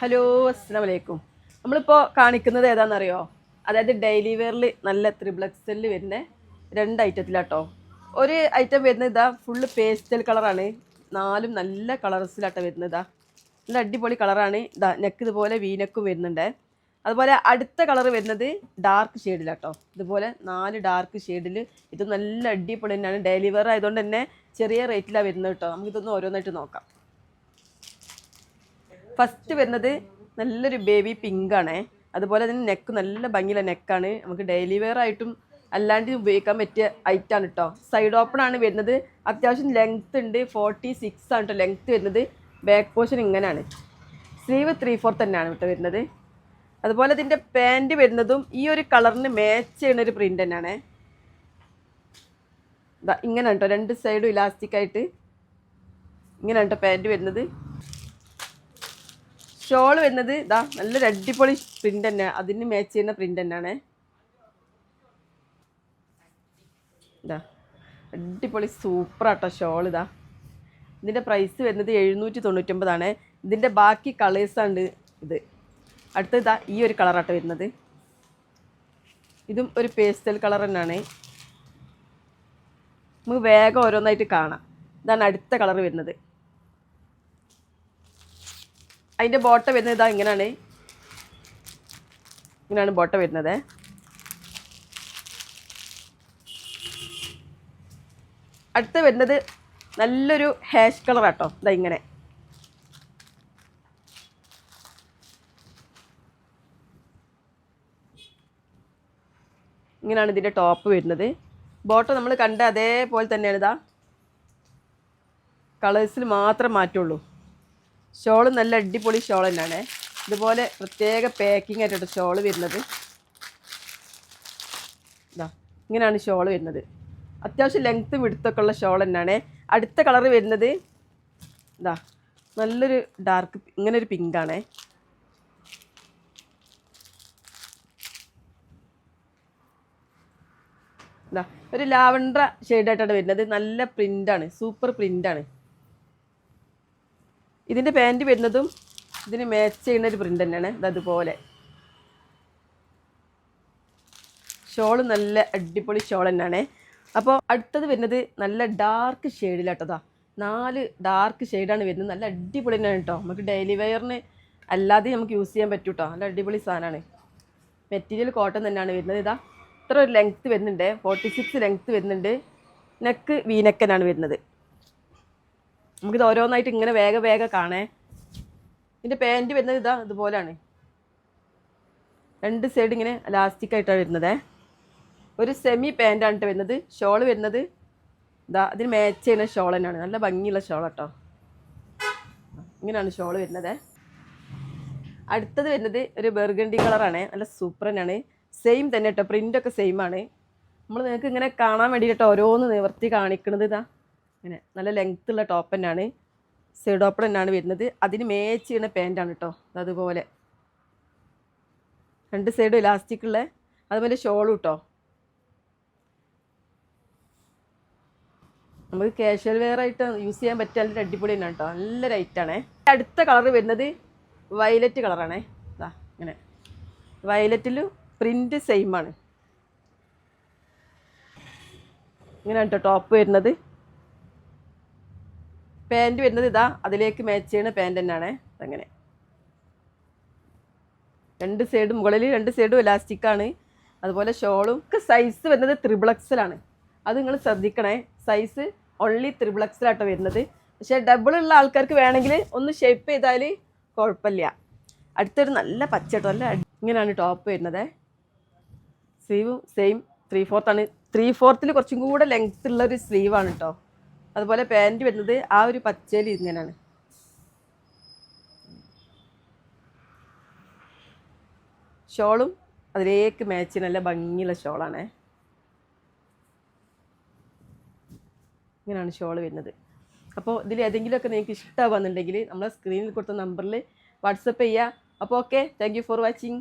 Hello അസ്സാം വലൈക്കും നമ്മളിപ്പോൾ കാണിക്കുന്നത് ഏതാണെന്നറിയോ അതായത് ഡെയിലി വെയറിൽ നല്ല ത്രിബ്ലക്സലിൽ വരുന്ന രണ്ട് ഐറ്റത്തിലാട്ടോ ഒരു ഐറ്റം വരുന്നത് ഇതാ ഫുള്ള് പേസ്റ്റൽ കളറാണ് നാലും നല്ല കളർസിലാട്ടോ വരുന്നത് ഇതാ. നല്ല അടിപൊളി കളറാണ് ഇതാ നെക്ക് ഇതുപോലെ വീനക്കും വരുന്നുണ്ട്. അതുപോലെ അടുത്ത കളർ വരുന്നത് ഡാർക്ക് ഷെയ്ഡിലാട്ടോ ഇതുപോലെ നാല് ഡാർക്ക് ഷെയ്ഡിൽ ഇത് നല്ല അടിപൊളി തന്നെയാണ്. ഡെയിലി വെയർ ആയതുകൊണ്ട് തന്നെ ചെറിയ റേറ്റിലാണ് വരുന്നത് കേട്ടോ നമുക്കിതൊന്ന് ഓരോന്നായിട്ട് നോക്കാം. ഫസ്റ്റ് വരുന്നത് നല്ലൊരു ബേബി പിങ്ക് ആണ്. അതുപോലെ തന്നെ നെക്ക് നല്ല ഭംഗിയുള്ള നെക്കാണ് നമുക്ക് ഡെയിലി വെയർ ആയിട്ടും അല്ലാണ്ട് ഉപയോഗിക്കാൻ പറ്റിയ ഐറ്റാണ് കേട്ടോ സൈഡ് ഓപ്പൺ ആണ് വരുന്നത്. അത്യാവശ്യം ലെങ്ത് ഉണ്ട്. ഫോർട്ടി സിക്സ് ആണ് കേട്ടോ ലെങ്ത് വരുന്നത്. ബാക്ക് പോർഷൻ ഇങ്ങനെയാണ്. സ്ലീവ് ത്രീ ഫോർ തന്നെയാണ് കേട്ടോ വരുന്നത്. അതുപോലെ ഇതിന്റെ പാന്റ് വരുന്നതും ഈ ഒരു കളറിന് മാച്ച് ചെയ്യുന്ന ഒരു പ്രിന്റ് തന്നെയാണ്. ഇങ്ങനെ കേട്ടോ രണ്ട് സൈഡും ഇലാസ്റ്റിക്കായിട്ട് ഇങ്ങനെയാണ് കേട്ടോ പാന്റ് വരുന്നത്. ഷോൾ വരുന്നത് ഇതാ നല്ലൊരു അടിപൊളി പ്രിന്റ് തന്നെ. അതിന് മാച്ച് ചെയ്യുന്ന പ്രിന്റ് തന്നെയാണ്. ഇതാ അടിപൊളി സൂപ്പർ ആട്ടോ ഷോൾ ഇതാ ഇതിന്റെ പ്രൈസ് വരുന്നത് എഴുന്നൂറ്റി തൊണ്ണൂറ്റൊമ്പതാണ് ഇതിന്റെ ബാക്കി കളേഴ്സാണ് ഇത്. അടുത്ത ഇതാ ഈ ഒരു കളറാട്ടോ വരുന്നത്. ഇതും ഒരു പേസ്റ്റൽ കളർ തന്നെയാണ്. നമുക്ക് വേഗം ഓരോന്നായിട്ട് കാണാം. ഇതാണ് അടുത്ത കളർ വരുന്നത്. അതിന്റെ ബോട്ട വരുന്നത് ഇതാ ഇങ്ങനെയാണ് ഇങ്ങനെയാണ് ബോട്ട വരുന്നത്. അടുത്ത വരുന്നത് നല്ലൊരു ഹാഷ് കളർ ആട്ടോ. ഇതാ ഇങ്ങനെ. ഇങ്ങനെയാണ് ഇതിന്റെ ടോപ്പ് വരുന്നത്. ബോട്ട നമ്മൾ കണ്ട അതേപോലെ തന്നെയാണ് ഇതാ. കളേഴ്സിൽ മാത്രം മാറ്റുള്ളൂ. ഷോൾ നല്ല അടിപൊളി ഷോൾ തന്നെയാണ് ഇതുപോലെ പ്രത്യേക പാക്കിംഗ് ആയിട്ട് ഷോൾ വരുന്നത്. ഇതാ ഇങ്ങനെയാണ് ഷോൾ വരുന്നത്. അത്യാവശ്യം ലെങ്ത്തും വിടുത്തൊക്കെ ഉള്ള ഷോൾ തന്നെയാണ് അടുത്ത കളർ വരുന്നത് ഇതാ നല്ലൊരു ഡാർക്ക് ഇങ്ങനെ ഒരു ഒരു ലാവണ്ടർ ഷെയ്ഡായിട്ടാണ് വരുന്നത്. നല്ല പ്രിന്റാണ് സൂപ്പർ പ്രിന്റാണ് ഇതിന്റെ പാന്റ് വരുന്നതും ഇതിന് മാച്ച് ചെയ്യുന്ന ഒരു പ്രിന്റ് തന്നെയാണ്. ഇത് അതുപോലെ. ഷോൾ നല്ല അടിപൊളി ഷോൾ തന്നെയാണ്. അപ്പോൾ അടുത്തത് വരുന്നത് നല്ല ഡാർക്ക് ഷെയ്ഡിലാട്ടതാ നാല് ഡാർക്ക് ഷെയ്ഡാണ് വരുന്നത്. നല്ല അടിപൊളി തന്നെയാണ് കേട്ടോ നമുക്ക് ഡെയിലി വെയറിന് അല്ലാതെ നമുക്ക് യൂസ് ചെയ്യാൻ പറ്റും കേട്ടോ നല്ല അടിപൊളി സാധനമാണ്. മെറ്റീരിയൽ കോട്ടൺ തന്നെയാണ് വരുന്നത്. ഇതാ ഇത്ര ഒരു ലെങ്ത്ത് വരുന്നുണ്ട്. ഫോർട്ടി സിക്സ് ലെങ്ത്ത് വരുന്നുണ്ട്. നെക്ക് വീനക്കനാണ് വരുന്നത്. നമുക്കിത് ഓരോന്നായിട്ട് ഇങ്ങനെ വേഗം വേഗം കാണേ. ഇതിന്റെ പാന്റ് വരുന്നത് ഇതാ ഇതുപോലെയാണ് രണ്ട് സൈഡ് ഇങ്ങനെ ലാസ്റ്റിക് ആയിട്ടാണ് വരുന്നത്. ഒരു സെമി പാന്റാണ് ട്ടോ വരുന്നത്. ഷോൾ വരുന്നത് ഇതാ അതിന് മാച്ച് ചെയ്യുന്ന ഷോൾ തന്നെയാണ്. നല്ല ഭംഗിയുള്ള ഷോൾ കേട്ടോ ഇങ്ങനെയാണ് ഷോൾ വരുന്നത്. അടുത്തത് വരുന്നത് ഒരു ബെർഗണ്ടി കളറാണ് നല്ല സൂപ്പർ തന്നെയാണ്. സെയിം തന്നെ കേട്ടോ പ്രിന്റൊക്കെ സെയിം ആണ്. നമ്മൾ നിങ്ങൾക്ക് ഇങ്ങനെ കാണാൻ വേണ്ടിയിട്ട് ഓരോന്ന് നിവർത്തി കാണിക്കുന്നത് ഇതാ. ഇങ്ങനെ നല്ല ലെങ്ത് ഉള്ള ടോപ്പ് തന്നെയാണ്. സൈഡ് ഓപ്പൺ തന്നെയാണ് വരുന്നത്. അതിന് മേച്ച് ചെയ്യുന്ന പാന്റാണ് കേട്ടോ അതുപോലെ. രണ്ട് സൈഡും ഇലാസ്റ്റിക് ഉള്ള അതുപോലെ ഷോളും കേട്ടോ നമുക്ക് കാഷ്വൽ വെയർ ആയിട്ട് യൂസ് ചെയ്യാൻ പറ്റിയ നല്ലൊരു അടിപൊളി തന്നെയാണ് കേട്ടോ നല്ല റൈറ്റാണേ അടുത്ത കളർ വരുന്നത് വയലറ്റ് കളറാണേ ഇതാ ഇങ്ങനെ. വയലറ്റിൽ പ്രിന്റ് സെയിം ആണ്. ഇങ്ങനെയാണ് കേട്ടോ ടോപ്പ് വരുന്നത്. പാന്റ് വരുന്നത് ഇതാ അതിലേക്ക് മാച്ച് ചെയ്യുന്ന പാന്റ് തന്നെയാണ്. അങ്ങനെ രണ്ട് സൈഡ് മുകളിൽ രണ്ട് സൈഡും ഇലാസ്റ്റിക്കാണ് അതുപോലെ ഷോളും ഒക്കെ സൈസ് വരുന്നത് ത്രിബിളക്സലാണ് അത് നിങ്ങൾ ശ്രദ്ധിക്കണേ. സൈസ് ഓൺലി ത്രിബിളക്സലാട്ടോ വരുന്നത്. പക്ഷേ ഡബിൾ ഉള്ള ആൾക്കാർക്ക് വേണമെങ്കിൽ ഒന്ന് ഷേപ്പ് ചെയ്താൽ കുഴപ്പമില്ല. അടുത്തൊരു നല്ല പച്ചട്ടോ അടി- ഇങ്ങനെയാണ് ടോപ്പ് വരുന്നത്. സ്ലീവും സെയിം ത്രീ ഫോർത്താണ് ത്രീ ഫോർത്തിൽ കുറച്ചും കൂടെ ലെങ്ത്ത് ഉള്ള സ്ലീവാണ് കേട്ടോ അതുപോലെ പാന്റ് വരുന്നത് ആ ഒരു പച്ചയിൽ ഇങ്ങനെയാണ്. ഷോളും അതിലേക്ക് മാച്ച് നല്ല ഭംഗിയുള്ള ഷോളാണ്. ഇങ്ങനെയാണ് ഷോൾ വരുന്നത്. അപ്പോൾ ഇതിൽ ഏതെങ്കിലുമൊക്കെ നിങ്ങൾക്ക് ഇഷ്ടമാവുന്നുണ്ടെങ്കിൽ നമ്മളെ സ്ക്രീനിൽ കൊടുത്ത നമ്പറിൽ വാട്സപ്പ് ചെയ്യുക അപ്പോൾ ഓക്കെ താങ്ക് ഫോർ വാച്ചിങ്